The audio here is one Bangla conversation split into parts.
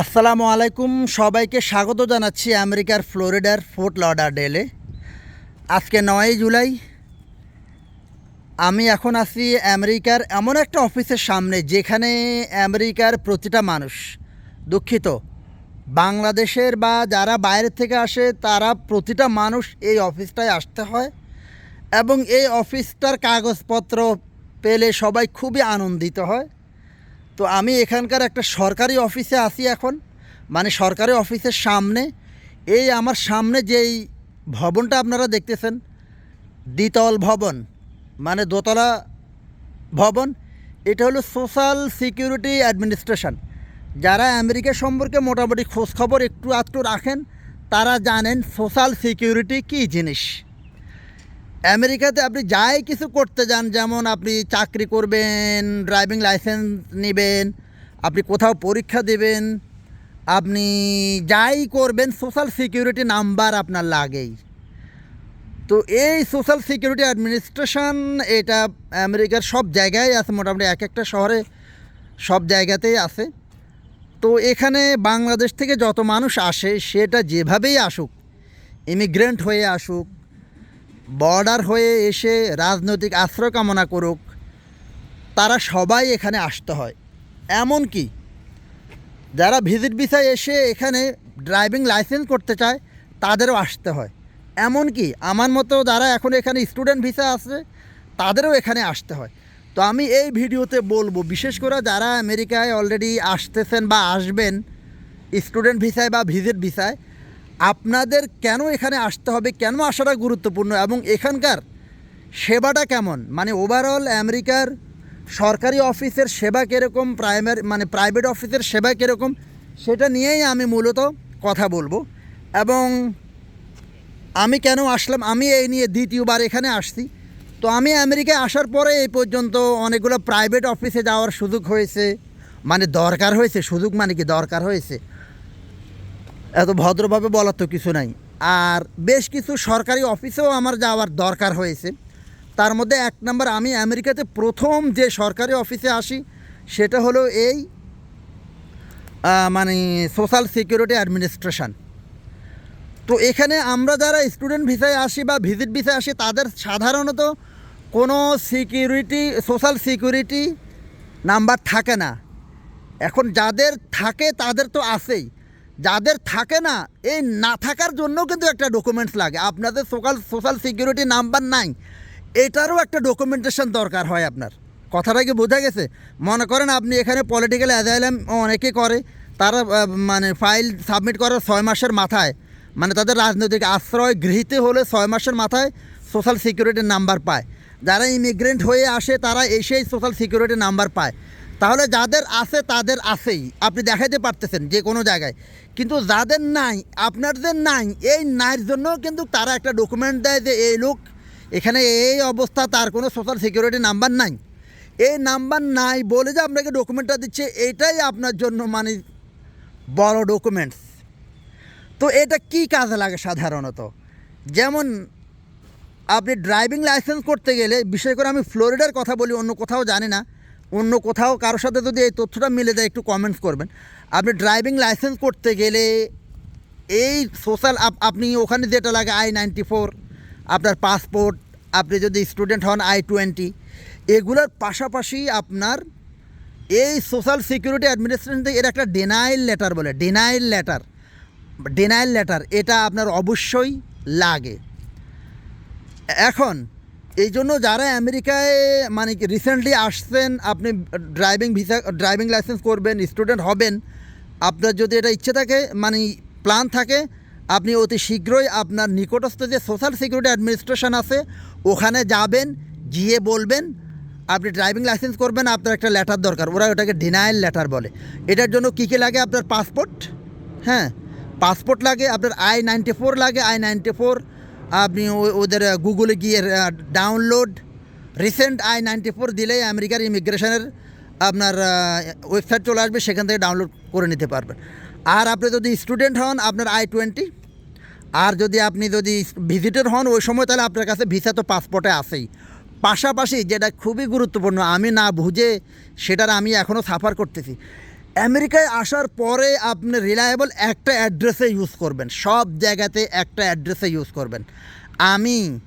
আসসালামু আলাইকুম, সবাইকে স্বাগত জানাচ্ছি আমেরিকার ফ্লোরিডার ফোর্ট লডার ডেলে আজকে নয়ই জুলাই। আমি এখন আছি আমেরিকার এমন একটা অফিসের সামনে যেখানে আমেরিকার প্রতিটা মানুষ দুঃখিত। বাংলাদেশের বা যারা বাইরে থেকে আসে, তারা প্রতিটা মানুষ এই অফিসটায় আসতে হয় এবং এই অফিসটার কাগজপত্র পেলে সবাই খুবই আনন্দিত হয়। তো আমি এখানকার একটা সরকারি অফিসে আছি এখন। মানে সরকারি অফিসের সামনে। এই আমার সামনে যেই ভবনটা আপনারা দেখতেছেন, দ্বিতল ভবন মানে দোতলা ভবন, এটা হলো সোশ্যাল সিকিউরিটি অ্যাডমিনিস্ট্রেশন যারা আমেরিকা সম্পর্কে মোটামুটি খোঁজখবর একটু আধটু রাখেন, তারা জানেন সোশ্যাল সিকিউরিটি কী জিনিস। আমেরিকাতে আপনি যাই কিছু করতে যান, যেমন আপনি চাকরি করবেন ড্রাইভিং লাইসেন্স নেবেন, আপনি কোথাও পরীক্ষা দেবেন, আপনি যাই করবেন সোশ্যাল সিকিউরিটি নাম্বার আপনার লাগেই। তো এই সোশ্যাল সিকিউরিটি অ্যাডমিনিস্ট্রেশন এটা আমেরিকার সব জায়গায় আছে, মোটামুটি এক একটা শহরে সব জায়গাতেই আছে। তো এখানে বাংলাদেশ থেকে যত মানুষ আসে, সেটা যেভাবেই আসুক ইমিগ্রেন্ট হয়ে আসুক বর্ডার হয়ে এসে রাজনৈতিক আশ্রয় কামনা করুক, তারা সবাই এখানে আসতে হয়। এমন কি যারা ভিজিট ভিসায় এসে এখানে ড্রাইভিং লাইসেন্স করতে চায়, তাদেরও আসতে হয়। এমন কি আমার মতো যারা এখন এখানে স্টুডেন্ট ভিসা আছে, তাদেরও এখানে আসতে হয়। তো আমি এই ভিডিওতে বলব, বিশেষ করে যারা আমেরিকায় অলরেডি আসতেছেন বা আসবেন, স্টুডেন্ট ভিসায় বা ভিজিট ভিসায় আপনাদের কেন এখানে আসতে হবে, কেন আসাটা গুরুত্বপূর্ণ এবং এখানকার সেবাটা কেমন? মানে ওভারঅল আমেরিকার সরকারি অফিসের সেবা কীরকম প্রাইমারি মানে প্রাইভেট অফিসের সেবা কীরকম, সেটা নিয়েই আমি মূলত কথা বলব। এবং আমি কেন আসলাম, আমি এই নিয়ে দ্বিতীয়বার এখানে আসছি। তো আমি আমেরিকায় আসার পরে এই পর্যন্ত অনেকগুলো প্রাইভেট অফিসে যাওয়ার সুযোগ হয়েছে মানে দরকার হয়েছে, সুযোগ মানে কি দরকার হয়েছে। এত ভদ্রভাবে বলার তো কিছু নাই। আর বেশ কিছু সরকারি অফিসেও আমার যাওয়ার দরকার হয়েছে। তার মধ্যে এক নম্বর আমি আমেরিকাতে প্রথম যে সরকারি অফিসে আসি, সেটা হলো এই মানে সোশ্যাল সিকিউরিটি অ্যাডমিনিস্ট্রেশন তো এখানে আমরা যারা স্টুডেন্ট ভিসায় আসি বা ভিজিট ভিসায় আসি, তাদের সাধারণত কোনো সিকিউরিটি সোশ্যাল সিকিউরিটি নাম্বার থাকে না। এখন যাদের থাকে, তাদের তো আছেই। যাদের থাকে না, এই না থাকার জন্য কিন্তু একটা ডকুমেন্টস লাগে। আপনাদের সোশ্যাল সোশ্যাল সিকিউরিটি নাম্বার নাই। এটারও একটা ডকুমেন্টেশন দরকার হয় আপনার। কথাটা কি বোঝা গেছে? মনে করেন আপনি এখানে পলিটিক্যাল অ্যাজাইলাম অনেকে করে, তারা মানে ফাইল সাবমিট করার ছয় মাসের মাথায় মানে তাদের রাজনৈতিক আশ্রয় গৃহীত হলে ছয় মাসের মাথায় সোশ্যাল সিকিউরিটির নাম্বার পায়। যারা ইমিগ্রেন্ট হয়ে আসে, তারা এসেই সোশ্যাল সিকিউরিটি নাম্বার পায়। তাহলে যাদের আছে, তাদের আছেই। আপনি দেখাইতে পারতেছেন যে কোনো জায়গায়। কিন্তু যাদের নাই আপনাদের নাই, এই নাইয়ের জন্য কিন্তু তারা একটা ডকুমেন্ট দেয় যে এই লোক, এখানে এই অবস্থা, তার কোনো সোশ্যাল সিকিউরিটি নাম্বার নাই। এই নাম্বার নাই বলে যে আপনাকে ডকুমেন্টটা দিচ্ছে, এটাই আপনার জন্য মানে বড় ডকুমেন্টস তো এটা কি কাজে লাগে সাধারণত? যেমন আপনি ড্রাইভিং লাইসেন্স করতে গেলে, বিশেষ করে আমি ফ্লোরিডার কথা বলি, অন্য কোথাও জানি না অন্য কোথাও কারোর সাথে যদি এই তথ্যটা মিলে যায়, একটু কমেন্টস করবেন। আপনি ড্রাইভিং লাইসেন্স করতে গেলে এই সোশ্যাল আপনি ওখানে যেটা লাগে আই নাইনটি ফোর আপনার পাসপোর্ট আপনি যদি স্টুডেন্ট হন আই টোয়েন্টি এগুলোর পাশাপাশি আপনার এই সোশ্যাল সিকিউরিটি অ্যাডমিনিস্ট্রেশন থেকে এর একটা ডেনাইল লেটার বলে ডেনাইল লেটার ডেনাইল লেটার এটা আপনার অবশ্যই লাগে। এখন এই জন্য যারা আমেরিকায় মানে রিসেন্টলি আসছেন, আপনি ড্রাইভিং ভিসা ড্রাইভিং লাইসেন্স করবেন স্টুডেন্ট হবেন, আপনার যদি এটা ইচ্ছে থাকে মানে প্ল্যান থাকে, আপনি অতি শীঘ্রই আপনার নিকটস্থ যে সোশ্যাল সিকিউরিটি অ্যাডমিনিস্ট্রেশন আছে, ওখানে যাবেন, গিয়ে বলবেন, আপনি ড্রাইভিং লাইসেন্স করবেন, আপনার একটা লেটার দরকার, ওরা ওটাকে ডিনাইল লেটার বলে। এটার জন্য কী কী লাগে আপনার পাসপোর্ট হ্যাঁ পাসপোর্ট লাগে, আপনার আই নাইনটি ফোর লাগে আই নাইনটি ফোর আপনি ওদের গুগলে গিয়ে download recent I ninety four দিলেই আমেরিকার ইমিগ্রেশনের আপনার ওয়েবসাইট চলে আসবে, সেখান থেকে ডাউনলোড করে নিতে পারবেন। আর আপনি যদি স্টুডেন্ট হন, আপনার আই টোয়েন্টি আর যদি আপনি যদি ভিজিটর হন, ওই সময় তাহলে আপনার কাছে ভিসা তো পাসপোর্টে আসেই পাশাপাশি যেটা খুবই গুরুত্বপূর্ণ, আমি না বুঝে সেটার আমি এখনও সাফার করতেছি। আমেরিকায় আসার পরে আপনি রিলায়েবল একটা অ্যাড্রেসে ইউজ করবেন। সব জায়গাতে একটা অ্যাড্রেসে ইউজ করবেন। আমি,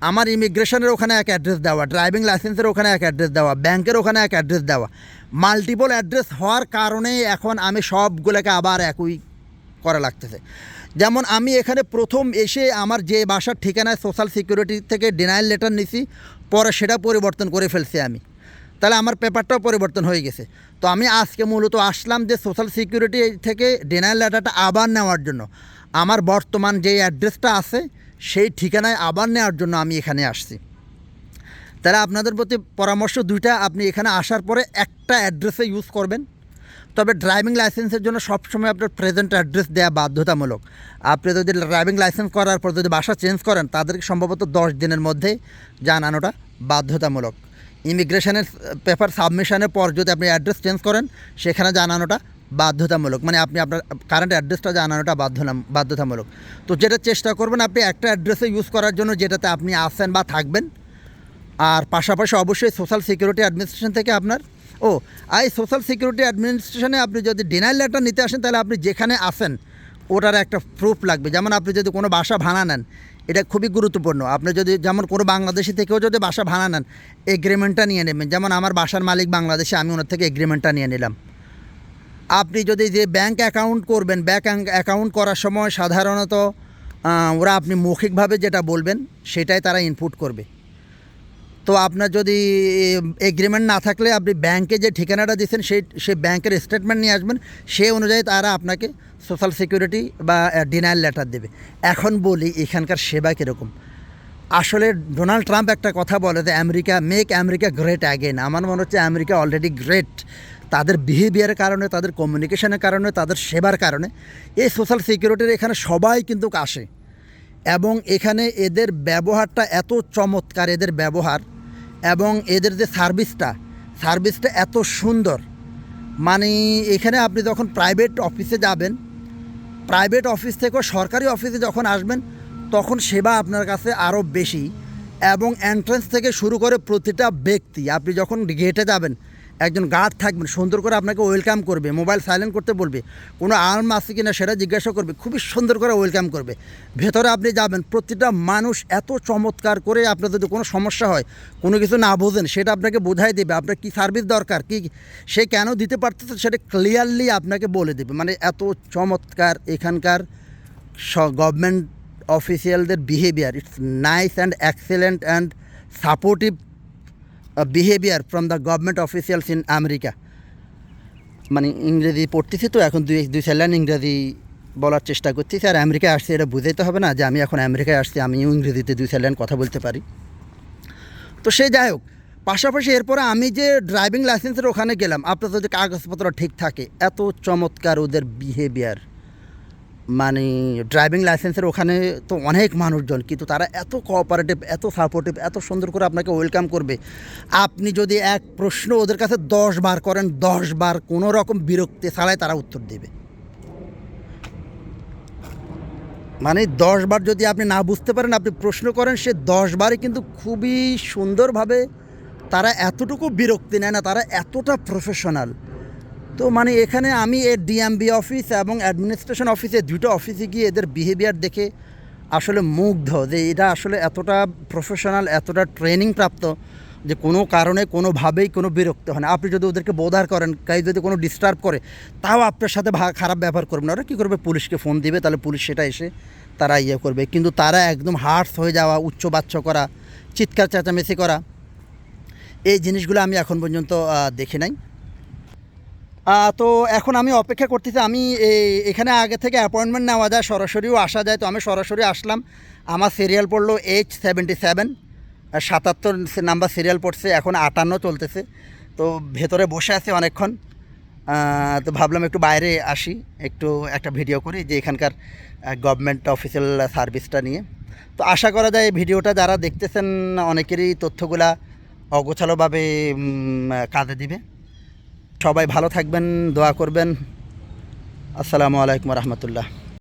আমার ইমিগ্রেশনের ওখানে এক অ্যাড্রেস দেওয়া ড্রাইভিং লাইসেন্সের ওখানে এক অ্যাড্রেস দেওয়া ব্যাংকের ওখানে এক অ্যাড্রেস দেওয়া। মাল্টিপল অ্যাড্রেস হওয়ার কারণে এখন আমি সবগুলোকে আবার একই করা লাগতেছে। যেমন আমি এখানে প্রথম এসে আমার যে বাসার ঠিকানায় সোশ্যাল সিকিউরিটি থেকে ডিনাইল লেটার নিছি, পরে সেটা পরিবর্তন করে ফেলছি আমি। তাহলে আমার পেপারটাও পরিবর্তন হয়ে গেছে। তো আমি আজকে মূলত আসলাম যে সোশ্যাল সিকিউরিটি থেকে ডিনাইল লেটারটা আবার নেওয়ার জন্য। আমার বর্তমান যে অ্যাড্রেসটা আছে, সেই ঠিকানায় আবার নেওয়ার জন্য আমি এখানে আসছি। তাহলে আপনাদের প্রতি পরামর্শ দুইটা, আপনি এখানে আসার পরে একটা অ্যাড্রেসে ইউজ করবেন। তবে ড্রাইভিং লাইসেন্সের জন্য সবসময় আপনার প্রেজেন্ট অ্যাড্রেস দেওয়া বাধ্যতামূলক। আপনি যদি ড্রাইভিং লাইসেন্স করার পর যদি বাসা চেঞ্জ করেন, তাদেরকে সম্ভবত দশ দিনের মধ্যে জানানোটা বাধ্যতামূলক। ইমিগ্রেশনের পেপার সাবমিশনের পর যদি আপনি অ্যাড্রেস চেঞ্জ করেন, সেখানে জানানোটা বাধ্যতামূলক। মানে আপনি আপনার কারেন্ট অ্যাড্রেসটা জানানোটা বাধ্য বাধ্যতামূলক। তো যেটা চেষ্টা করবেন, আপনি একটা অ্যাড্রেসে ইউজ করার জন্য যেটাতে আপনি আসেন বা থাকবেন। আর পাশাপাশি অবশ্যই সোশ্যাল সিকিউরিটি অ্যাডমিনিস্ট্রেশন থেকে আপনার ও, আর এই সোশ্যাল সিকিউরিটি অ্যাডমিনিস্ট্রেশনে আপনি যদি ডিনাইল লেটার নিতে আসেন, তাহলে আপনি যেখানে আসেন ওটার একটা প্রুফ লাগবে। যেমন আপনি যদি কোনো বাসা ভাড়া নেন এটা খুবই গুরুত্বপূর্ণ। আপনি যদি যেমন কোনো বাংলাদেশি থেকেও যদি বাসা ভাড়া নেন এগ্রিমেন্টটা নিয়ে নেবেন। যেমন আমার বাসার মালিক বাংলাদেশে, আমি ওনার থেকে এগ্রিমেন্টটা নিয়ে নিলাম। আপনি যদি যে ব্যাংক অ্যাকাউন্ট করবেন ব্যাংক অ্যাকাউন্ট করার সময় সাধারণত ওরা আপনি মৌখিকভাবে যেটা বলবেন, সেটাই তারা ইনপুট করবে। তো আপনার যদি এগ্রিমেন্ট না থাকলে আপনি ব্যাংকে যে ঠিকানাটা দিচ্ছেন সেই সেই ব্যাংকের স্টেটমেন্ট নিয়ে আসবেন। সেই অনুযায়ী তারা আপনাকে সোশ্যাল সিকিউরিটি বা ডিনায়াল লেটার দেবে। এখন বলি, এখানকার সেবা কীরকম? আসলে ডোনাল্ড ট্রাম্প একটা কথা বলে যে, America make America great again আমার মনে হচ্ছে আমেরিকা অলরেডি গ্রেট তাদের বিহেভিয়ারের কারণে, তাদের কমিউনিকেশনের কারণে, তাদের সেবার কারণে, এই সোশ্যাল সিকিউরিটির এখানে সবাই কিন্তু আসে। এবং এখানে এদের ব্যবহারটা এত চমৎকার, এদের ব্যবহার এবং এদের যে সার্ভিসটা সার্ভিসটা এত সুন্দর। মানে এখানে আপনি যখন প্রাইভেট অফিসে যাবেন প্রাইভেট অফিস থেকেও সরকারি অফিসে যখন আসবেন, তখন সেবা আপনার কাছে আরও বেশি এবং এন্ট্রান্স থেকে শুরু করে প্রতিটা ব্যক্তি, আপনি যখন গেটে যাবেন একজন গার্ড থাকবেন, সুন্দর করে আপনাকে ওয়েলকাম করবে মোবাইল সাইলেন্ট করতে বলবে, কোনো আর্ম আছে কি না সেটা জিজ্ঞাসা করবে, খুবই সুন্দর করে ওয়েলকাম করবে। ভেতরে আপনি যাবেন, প্রতিটা মানুষ এত চমৎকার করে আপনার যদি কোনো সমস্যা হয়, কোনো কিছু না বোঝেন, সেটা আপনাকে বোঝাই দেবে, আপনার কী সার্ভিস দরকার, কি সে কেন দিতে পারতেছে সেটা ক্লিয়ারলি আপনাকে বলে দেবে। মানে এত চমৎকার এখানকার government অফিসিয়ালদের behaviour it's nice and excellent and supportive behaviour from the government officials in America মানে ইংরেজি পড়তেছি তো, এখন দুই দুই লাইন ইংরেজি বলার চেষ্টা করতেছি, আর আমেরিকায় আসছি এটা বুঝাইতে হবে না যে আমি এখন আমেরিকায় আসছি, আমিও ইংরেজিতে দুই লাইন কথা বলতে পারি। তো সে যাই হোক, পাশাপাশি এরপরে আমি যে ড্রাইভিং লাইসেন্সের ওখানে গেলাম, আপনার যদি কাগজপত্র ঠিক থাকে, এত চমৎকার ওদের বিহেভিয়ার মানে ড্রাইভিং লাইসেন্সের ওখানে তো অনেক মানুষজন, কিন্তু তারা এত কোঅপারেটিভ এত সাপোর্টিভ এত সুন্দর করে আপনাকে ওয়েলকাম করবে। আপনি যদি এক প্রশ্ন ওদের কাছে দশ বার করেন, দশ বার কোনো রকম বিরক্তি ছাড়াই তারা উত্তর দেবে। মানে দশ বার যদি আপনি না বুঝতে পারেন, আপনি প্রশ্ন করেন, সে দশ বারে কিন্তু খুবই সুন্দরভাবে তারা এতটুকু বিরক্তি নেয় না, তারা এতটা প্রফেশনাল তো মানে এখানে আমি এর ডিএমবি অফিস এবং অ্যাডমিনিস্ট্রেশন অফিসে দুটো অফিসে গিয়ে এদের বিহেভিয়ার দেখে আসলে মুগ্ধ যে এটা আসলে এতটা প্রফেশনাল এতটা ট্রেনিং প্রাপ্ত যে কোনো কারণে, কোনোভাবেই কোনো বিরক্ত হয় না। আপনি যদি ওদেরকে বোধার করেন কাই যদি কোনো ডিস্টার্ব করে, তাও আপনার সাথে খারাপ ব্যবহার করবে না। ওরা কী করবে? পুলিশকে ফোন দিবে, তাহলে পুলিশ সেটা এসে তারা ইয়ে করবে। কিন্তু তারা একদম হার্টস হয়ে যাওয়া উচ্চ বাচ্চ করা, চিৎকার চেঁচামেচি করা, এই জিনিসগুলো আমি এখন পর্যন্ত দেখি নাই। তো এখন আমি অপেক্ষা করতেছি, আমি এখানে আগে থেকে অ্যাপয়েন্টমেন্ট নেওয়া যায়, সরাসরিও আসা যায়, তো আমি সরাসরি আসলাম। আমার সিরিয়াল পড়ল এইচ সেভেন্টি সেভেন সাতাত্তর নাম্বার সিরিয়াল পড়ছে, এখন আটান্ন চলতেছে। তো ভেতরে বসে আছি অনেকক্ষণ। তো ভাবলাম একটু বাইরে আসি, একটু একটা ভিডিও করি, যে এখানকার গভর্নমেন্ট অফিসিয়াল সার্ভিসটা নিয়ে। তো আশা করা যায় ভিডিওটা যারা দেখতেছেন, অনেকেরই তথ্যগুলা অগোছালোভাবে কাজে দিবে। সবাই ভালো থাকবেন দোয়া করবেন। আসসালামু আলাইকুম রহমতুল্লাহ।